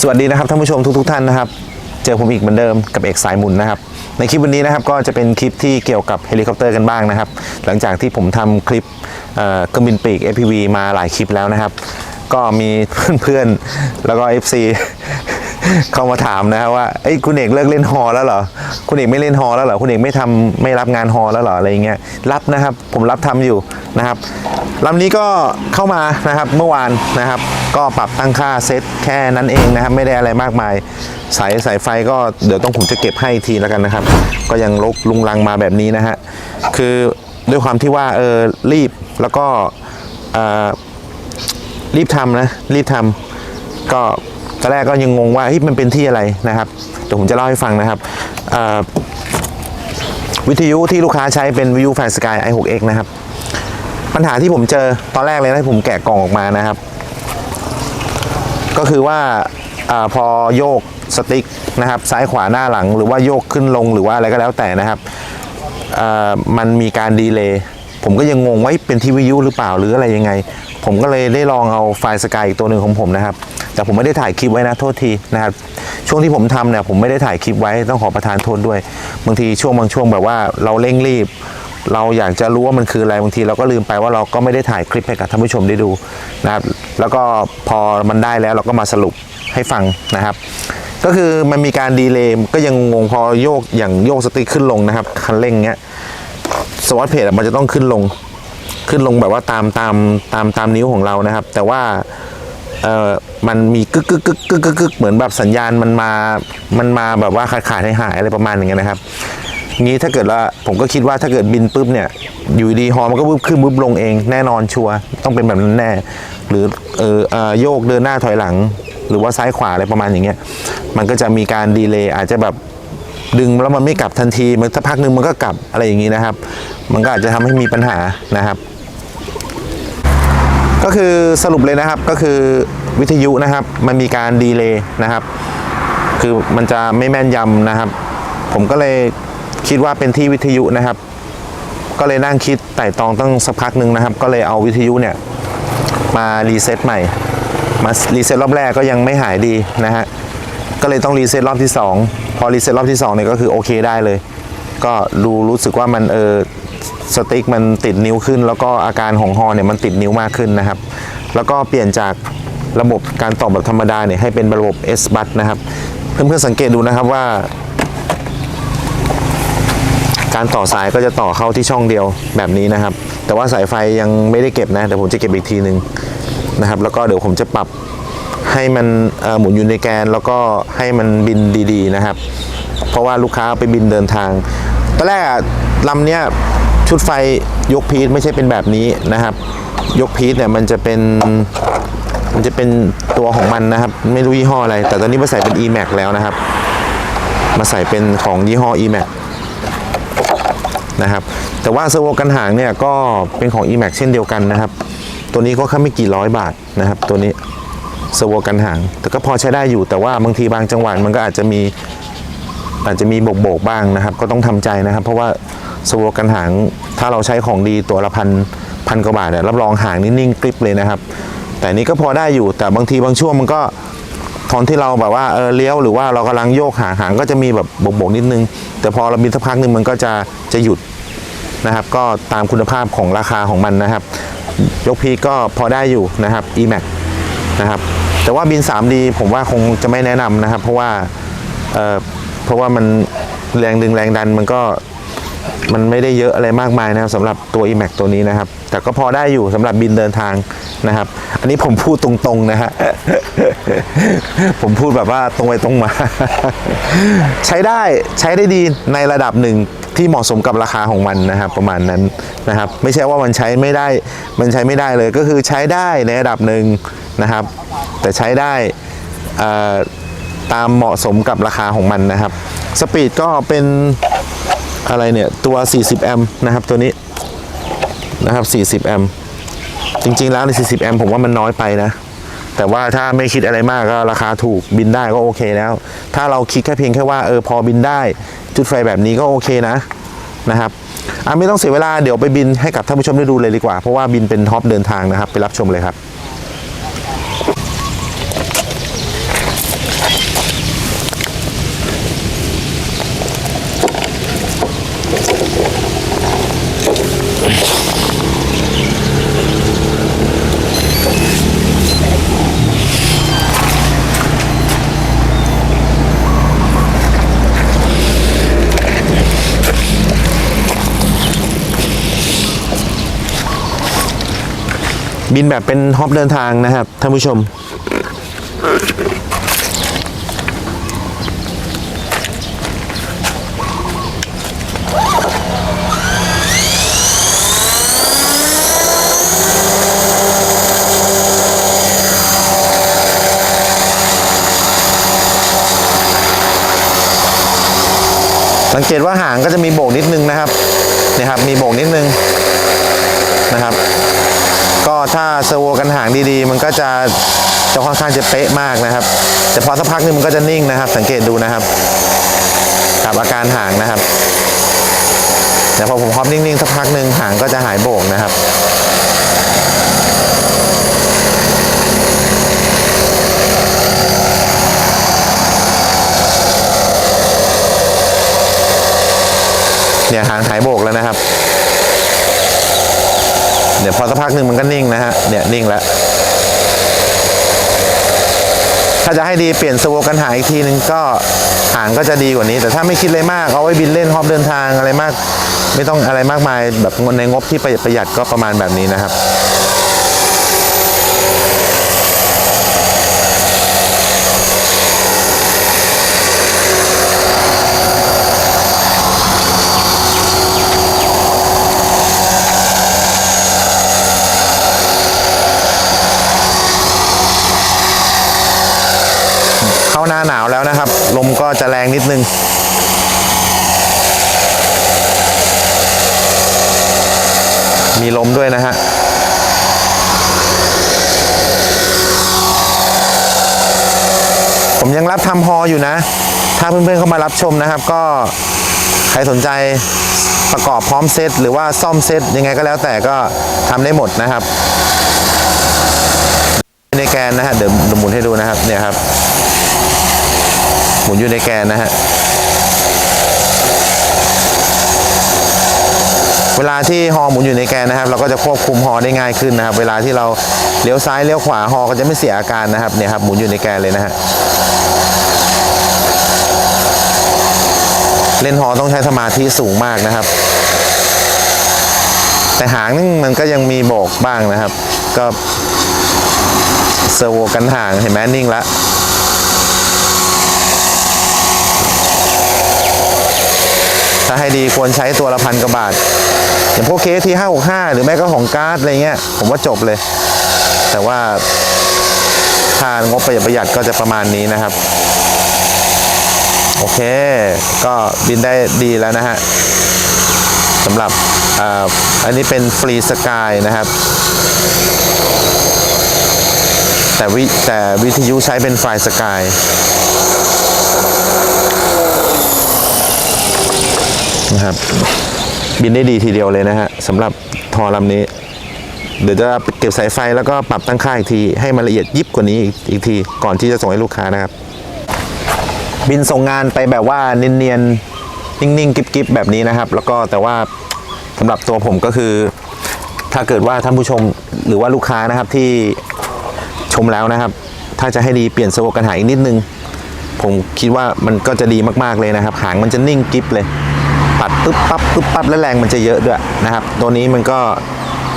สวัสดีนะครับท่านผู้ชมทุกๆท่านนะครับ เจอผมอีกเหมือนเดิมกับเอกสายหมุนนะครับ ในคลิปวันนี้นะครับก็จะเป็นคลิปที่เกี่ยวกับเฮลิคอปเตอร์กันบ้างนะครับ หลังจากที่ผมทำคลิปเครื่องบินปีก FPV มาหลายคลิปแล้วนะครับ ก็มีเพื่อนๆ แล้วก็ FC เข้ามาถามนะครับว่าเอ้ยคุณเอกเลิกเล่นฮอแล้วเหรอคุณเอกไม่เล่นฮอแล้วเหรอคุณเอกไม่ทำไม่รับงานฮอแล้วเหรออะไรเงี้ยรับนะครับผมรับทำอยู่นะครับลำนี้ก็เข้ามานะครับเมื่อวานนะครับ ก็ปรับตั้งค่าเซตแค่นั้นเองนะครับไม่ได้อะไรมากมายสายสายไฟก็เดี๋ยวต้องผมจะเก็บให้ทีแล้วกันนะครับ ก็ยังลกลุงลังมาแบบนี้นะฮะคือด้วยความที่ว่าเออรีบแล้วก็รีบทำนะรีบทำก็ ตอนแรกก็ยังงงว่าเฮ้ยมันเป็นที่อะไรนะครับเดี๋ยวผมจะเล่าให้ฟังนะครับวิทยุที่ลูกค้าใช้เป็นวิทยุแฟนสกาย i6x นะครับ ปัญหาที่ผมเจอตอนแรกเลยนะที่ผมแกะกล่องออกมานะครับ ก็คือว่าอพอโยกสติ๊กนะครับ ซ้ายขวาหน้าหลัง หรือว่าโยกขึ้นลงหรือว่าอะไรก็แล้วแต่นะครับมันมีการดีเลย์ผมก็ยังงงว่าเอ๊ะเป็นที่วิทยุหรือเปล่าหรืออะไรยังไง ผมก็เลยได้ลองเอาไฟล์สกายอีกตัวหนึ่งของผมนะครับ แต่ผมไม่ได้ถ่ายคลิปไว้นะโทษทีนะครับช่วงที่ผมทำเนี่ยผมไม่ได้ถ่ายคลิปไว้ต้องขอประทานโทษด้วย บางทีช่วงบางช่วงแบบว่าเราเร่งรีบ เราอยากจะรู้ว่ามันคืออะไรบางทีเราก็ลืมไปว่าเราก็ไม่ได้ถ่ายคลิปให้กับท่านผู้ชมได้ดูนะครับแล้วก็พอมันได้แล้วเราก็มาสรุปให้ฟังนะครับ ก็คือมันมีการดีเลย์ก็ยังงงพอโยกอย่างโยกสติ๊กขึ้นลงนะครับคันเร่งเงี้ยสวอตเพจมันจะต้องขึ้นลงขึ้นลงแบบว่าตามตามตามตามนิ้วของเรานะครับ แต่ว่า เออมันมีกึกกึกกึกกึกกึกกึกเหมือนแบบสัญญาณมันมามันมาแบบว่าขาดขาดหายหายอะไรประมาณอย่างเงี้ยนะครับงี้ถ้าเกิดว่าผมก็คิดว่าถ้าเกิดบินปุ๊บเนี่ย อยู่ดีฮอมันก็บึ้บขึ้นบึ้บลงเองแน่นอนชัวร์ต้องเป็นแบบนั้นแน่ หรือเออเออโยกเดินหน้าถอยหลัง หรือว่าซ้ายขวาอะไรประมาณอย่างเงี้ยมันก็จะมีการดีเลย์อาจจะแบบดึงแล้วมันไม่กลับทันทีมันสักพักหนึ่งมันก็กลับอะไรอย่างงี้นะครับ มันก็อาจจะทำให้มีปัญหานะครับ ก็คือสรุปเลยนะครับก็คือวิทยุนะครับมันมีการดีเลย์นะครับ คือมันจะไม่แม่นยำนะครับ ผมก็เลยคิดว่าเป็นที่วิทยุนะครับ ก็เลยนั่งคิดไต่ตองตั้งสักพักหนึ่งนะครับ ก็เลยเอาวิทยุเนี่ยมารีเซ็ตใหม่ มารีเซ็ตรอบแรกก็ยังไม่หายดีนะฮะก็เลยต้องรีเซ็ตรอบที่ 2 พอรีเซ็ตรอบที่2เนี่ยก็คือโอเคได้เลย ก็ดูรู้สึกว่ามันเออ สติ๊กมันติดนิ้วขึ้น แล้วก็อาการของฮอเนี่ยมันติดนิ้วมากขึ้นนะครับ แล้วก็เปลี่ยนจากระบบการต่อแบบธรรมดาเนี่ยให้เป็นระบบ S b u s นะครับ เพื่อนๆสังเกตดูนะครับว่า การต่อสายก็จะต่อเข้าที่ช่องเดียวแบบนี้นะครับ แต่ว่าสายไฟยังไม่ได้เก็บนะเดี๋ยวผมจะเก็บอีกทีหนึ่งนะครับ แล้วก็เดี๋ยวผมจะปรับให้มันหมุนอยู่ในแกนแล้วก็ให้มันบินดี ๆ นะครับ เพราะว่าลูกค้าไปบินเดินทางตอนแรกลำเนี้ย ชุดไฟยกพีทไม่ใช่เป็นแบบนี้นะครับ ยกพีทเนี่ยมันจะเป็นมันจะเป็นตัวของมันนะครับ ไม่รู้ยี่ห้ออะไร แต่ตอนนี้มาใส่เป็น e-max แล้วนะครับ มาใส่เป็นของยี่ห้อ e-max นะครับ แต่ว่าเซอร์โวกันหางเนี่ยก็เป็นของ e-max เช่นเดียวกันนะครับ ตัวนี้ก็แค่ไม่กี่ร้อยบาทนะครับ ตัวนี้เซอร์โวกันหาง แต่ก็พอใช้ได้อยู่ แต่ว่าบางทีบางจังหวัดมันก็อาจจะมีอาจจะมีโบกโบกๆบ้างนะครับ ก็ต้องทำใจนะครับ เพราะว่า เซอร์โวกันหาง ถ้าเราใช้ของดีตัวละพันพันกว่าบาทเนี่ยรับรองหางนี่นิ่งกริบเลยนะครับ แต่นี้ก็พอได้อยู่แต่บางทีบางช่วงมันก็ตอนที่เราแบบว่าเออเลี้ยวหรือว่าเรากำลังโยกหางหางก็จะมีแบบบกๆนิดนึง แต่พอเราบินสักพักหนึ่งมันก็จะจะหยุดนะครับ ก็ตามคุณภาพของราคาของมันนะครับยกพีก็พอได้อยู่นะครับ e-max นะครับแต่ว่าบิน 3D ผมว่าคงจะไม่แนะนำนะครับ เพราะว่าเออเพราะว่ามันแรงดึงแรงดันมันก็ มันไม่ได้เยอะอะไรมากมายนะครับสำหรับตัว e-max ตัวนี้นะครับ แต่ก็พอได้อยู่สำหรับบินเดินทางนะครับ อันนี้ผมพูดตรงๆนะฮะ ผมพูดแบบว่าตรงไปตรงมา ใช้ได้ใช้ได้ดีในระดับหนึ่งที่เหมาะสมกับราคาของมันนะครับ ประมาณนั้นนะครับ ไม่ใช่ว่ามันใช้ไม่ได้ มันใช้ไม่ได้เลยก็คือใช้ได้ในระดับหนึ่งนะครับ แต่ใช้ได้ตามเหมาะสมกับราคาของมันนะครับ สปีดก็เป็น อะไรเนี่ย ตัว 40 แอมป์นะครับตัวนี้นะครับ 40 แอมป์จริง ๆ แล้วใน 40 แอมป์ผมว่ามันน้อยไปนะ แต่ว่าถ้าไม่คิดอะไรมากก็ราคาถูกบินได้ก็โอเคแล้ว ถ้าเราคิดแค่เพียงแค่ว่าเออพอบินได้ จุดไฟแบบนี้ก็โอเคนะนะครับอะไม่ต้องเสียเวลาเดี๋ยวไปบินให้กับท่านผู้ชมได้ดูเลยดีกว่า เพราะว่าบินเป็นท็อปเดินทางนะครับ ไปรับชมเลยครับ บินแบบเป็นฮอปเดินทางนะครับท่านผู้ชม สังเกตว่าหางก็จะมีโบกนิดนึงนะครับนี่ครับมีโบกนิดนึง ถ้าเซอร์โวกันห่างดีๆ มันก็จะจะค่อนข้างจะเป๊ะมากนะครับ แต่พอสักพักหนึงมันก็จะนิ่งนะครับ สังเกตดูนะครับครับอาการห่างนะครับแต่พอผมฮอปนิ่งๆสักพักหนึ่งห่างก็จะหายโบกนะครับเนี่ยหางหายโบกแล้วนะครับ เดี๋ยวพอสักพักหนึ่งมันก็นิ่งนะฮะเนี่ยนิ่งแล้ว ถ้าจะให้ดีเปลี่ยนสโวกันหาอีกทีนึงก็หางก็จะดีกว่านี้ แต่ถ้าไม่คิดอะไรมากเอาไว้บินเล่นฮอบเดินทางอะไรมาก ไม่ต้องอะไรมากมายแบบในงบที่ประหยัดประหยัดก็ประมาณแบบนี้นะครับ เข้าหน้าหนาวแล้วนะครับ ลมก็ จะแรงนิดนึงมีลมด้วยนะฮะ ผมยังรับทำฮออยู่นะ ถ้าเพื่อนๆเข้ามารับชมนะครับ ก็ใครสนใจประกอบพร้อมเซตหรือว่าซ่อมเซตยังไงก็แล้วแต่ก็ทำได้หมดนะครับ ในแกนนะฮะเดี๋ยวเดี๋ยวหมุนให้ดูนะครับเนี่ยครับ หมุนอยู่ในแกนนะฮะ เวลาที่ฮอหมุนอยู่ในแกนนะครับ เราก็จะควบคุมฮอได้ง่ายขึ้นนะครับ เวลาที่เราเลี้ยวซ้ายเลี้ยวขวาฮอก็จะไม่เสียอาการนะครับเนี่ยครับหมุนอยู่ในแกนเลยนะฮะเล่นฮอต้องใช้สมาธิสูงมากนะครับ แต่หางนี่มันก็ยังมีโบกบ้างนะครับ ก็เซอร์โวกันห่างเห็นไหมนิ่งแล้ว ถ้าให้ดีควรใช้ตัวละพันกว่าบาท อย่างพวกเคสทีห้าหกห้าหรือแม่ก็ของการ์ดอะไรเงี้ย ผมว่าจบเลย แต่ว่าถ้างบประหยัดประหยัดก็จะประมาณนี้นะครับ โอเค ก็บินได้ดีแล้วนะฮะสำหรับออันนี้เป็นฟรีสกายนะครับ แต่วิแต่วิทยุใช้เป็นไฟสกาย นะครับ บินได้ดีทีเดียวเลยนะฮะสำหรับทอลำนี้ เดี๋ยวจะเก็บสายไฟแล้วก็ปรับตั้งค่าอีกที ให้มันละเอียดยิบกว่านี้อีกทีก่อนที่จะส่งให้ลูกค้านะครับ บินส่งงานไปแบบว่าเนียนๆนิ่งๆกิ๊บๆแบบนี้นะครับ แล้วก็แต่ว่าสำหรับตัวผมก็คือ ถ้าเกิดว่าท่านผู้ชมหรือว่าลูกค้านะครับที่ชมแล้วนะครับ ถ้าจะให้ดีเปลี่ยนสโวกันหางอีกนิดนึง ผมคิดว่ามันก็จะดีมากๆเลยนะครับ หางมันจะนิ่งกิ๊บเลย ปัดปึ๊บปั๊บปึ๊บปั๊บและแรงมันจะเยอะด้วยนะครับตัวนี้มันก็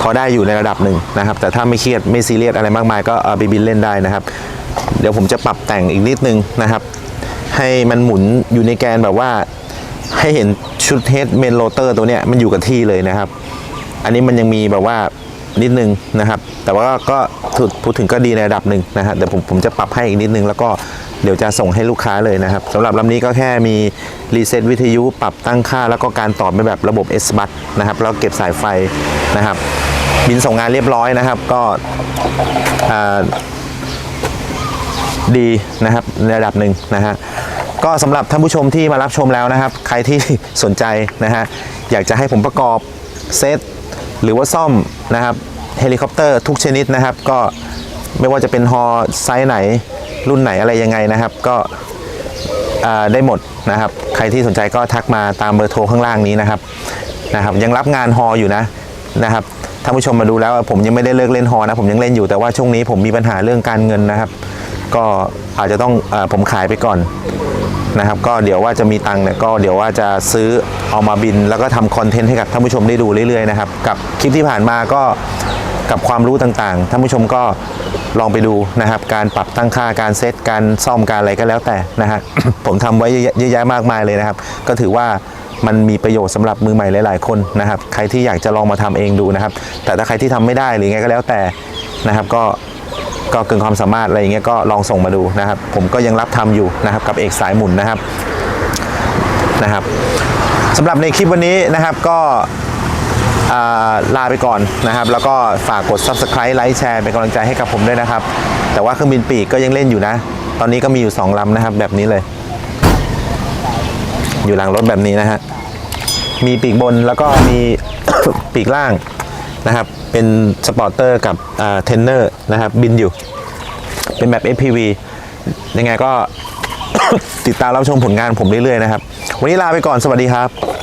พอได้อยู่ในระดับหนึ่งนะครับ แต่ถ้าไม่เครียดไม่ซีเรียสอะไรมากมาย ก็เอาไปบินเล่นได้นะครับ เดี๋ยวผมจะปรับแต่งอีกนิดนึงนะครับ ให้มันหมุนอยู่ในแกนแบบว่า ให้เห็นชุดเฮดเมนโรเตอร์ตัวเนี้ยมันอยู่กับที่เลยนะครับ อันนี้มันยังมีแบบว่านิดนึงนะครับ แต่ว่าก็พูดพูดถึงก็ดีในระดับหนึ่งนะฮะเดี๋ยวผมผมจะปรับให้อีกนิดนึง แล้วก็ เดี๋ยวจะส่งให้ลูกค้าเลยนะครับสำหรับลำนี้ก็แค่มีรีเซ็ตวิทยุปรับตั้งค่า แล้วก็การต่อเป็นแบบระบบ S b u s นะครับแล้วเก็บสายไฟนะครับบินส่งงานเรียบร้อยนะครับ ก็ดีนะครับในระดับหนึ่งนะฮะก็สำหรับท่านผู้ชมที่มารับชมแล้วนะครับ ใครที่สนใจนะฮะอยากจะให้ผมประกอบเซตหรือว่าซ่อมนะครับเฮลิคอปเตอร์ทุกชนิดนะครับ ก็ไม่ว่าจะเป็นฮอไซส์ไหน รุ่นไหนอะไรยังไงนะครับ ก็ได้หมดนะครับ ใครที่สนใจก็ทักมาตามเบอร์โทรข้างล่างนี้นะครับนะครับ ยังรับงานฮออยู่นะนะครับท่านผู้ชมมาดูแล้วผมยังไม่ได้เลิกเล่นฮอนะผมยังเล่นอยู่แต่ว่าช่วงนี้ผมมีปัญหาเรื่องการเงินนะครับ ก็อาจจะต้องออผมขายไปก่อนนะครับ ก็เดี๋ยวว่าจะมีตังค์เนี่ยก็เดี๋ยวว่าจะซื้อเอามาบิน แล้วก็ทำคอนเทนต์ให้กับท่านผู้ชมได้ดูเรื่อยๆนะครับ กับคลิปที่ผ่านมาก็กับความรู้ต่างๆท่านผู้ชมก็ ลองไปดูนะครับ การปรับตั้งค่าการเซตการซ่อมการอะไรก็แล้วแต่นะฮะผมทำไว้เยอะแยะมากมายเลยนะครับ ก็ถือว่ามันมีประโยชน์สำหรับมือใหม่หลาย ๆ คนนะครับ ใครที่อยากจะลองมาทำเองดูนะครับ แต่ถ้าใครที่ทำไม่ได้หรือไงก็แล้วแต่นะครับก็ก็เกินความสามารถอะไรอย่างเงี้ยก็ลองส่งมาดูนะครับ ผมก็ยังรับทำอยู่นะครับกับเอกสายหมุนนะครับนะครับสำหรับในคลิปวันนี้นะครับก็ ลาไปก่อนนะครับ แล้วก็ฝากกด subscribe ไลค์แชร์เป็นกำลังใจให้กับผมด้วยนะครับ แต่ว่าเครื่องบินปีกก็ยังเล่นอยู่นะ ตอนนี้ก็มีอยู่ 2ลำนะครับ แบบนี้เลย อยู่หลังรถแบบนี้นะฮะมีปีกบนแล้วก็มีปีกล่างนะครับ เป็นสปอร์เตอร์กับเทนเนอร์นะครับ บินอยู่ เป็นแบบ FPV ยังไงก็ติดตามรับชมผลงานผมเรื่อยๆนะครับ วันนี้ลาไปก่อนสวัสดีครับ